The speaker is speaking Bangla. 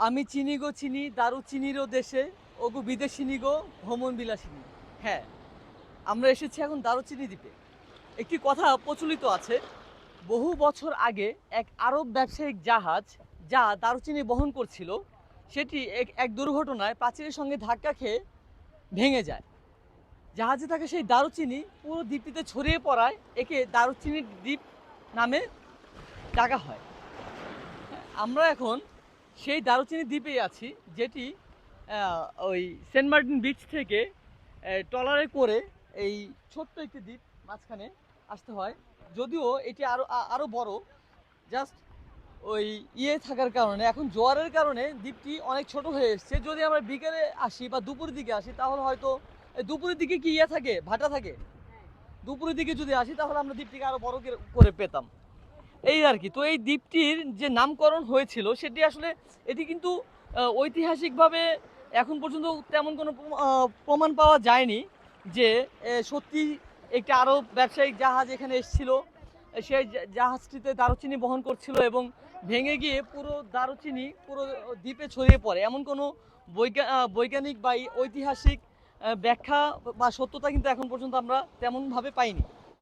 আমি চিনি গো চিনি, দারু চিনিরও দেশে। ওগো বিদেশিনী গো, ভ্রমণ বিলাসিনী হ্যাঁ আমরা এসেছি এখন দারুচিনি দ্বীপে। একটি কথা প্রচলিত আছে, বহু বছর আগে এক আরব ব্যবসায়িক জাহাজ, যা দারুচিনি বহন করছিল, সেটি এক- এক দুর্ঘটনায় প্রাচীরের সঙ্গে ধাক্কা খেয়ে ভেঙে যায়। জাহাজে থাকা সেই দারুচিনি পুরো দ্বীপটিতে ছড়িয়ে পড়ায়, একে দারুচিনির দ্বীপ নামে ডাকা হয়। আমরা এখন সেই দারুচিনি দ্বীপেই আছি, যেটি ওই সেন্ট মার্টিন বিচ থেকে ট্রলারে করে এই ছোট্ট একটি দ্বীপ মাঝখানে আসতে হয়। যদিও এটি আরও আরও বড়, জাস্ট ওই ইয়ে থাকার কারণে, এখন জোয়ারের কারণে দ্বীপটি অনেক ছোট হয়ে এসছে। যদি আমরা বিকেলে আসি বা দুপুরের দিকে আসি, তাহলে হয়তো দুপুরের দিকে কি ইয়ে থাকে, ভাটা থাকে? দুপুরের দিকে যদি আসি, তাহলে আমরা দ্বীপটিকে আরও বড় করে পেতাম। এই আর কি। তো এই দ্বীপটির যে নামকরণ হয়েছিল, সেটি আসলে এটি কিন্তু ঐতিহাসিকভাবে এখন পর্যন্ত তেমন কোনো প্রমা- প্রমাণ পাওয়া যায়নি যে সত্যি একটি আরও ব্যবসায়িক জাহাজ এখানে এসেছিল। সেই জাহাজটিতে দারুচিনি বহন করছিল এবং ভেঙে গিয়ে পুরো দারুচিনি পুরো দ্বীপে ছড়িয়ে পড়ে। এমন কোনো বৈজ্ঞা- বৈজ্ঞানিক বা ঐতিহাসিক ব্যাখ্যা বা সত্যতা কিন্তু এখন পর্যন্ত আমরা তেমনভাবে পাইনি।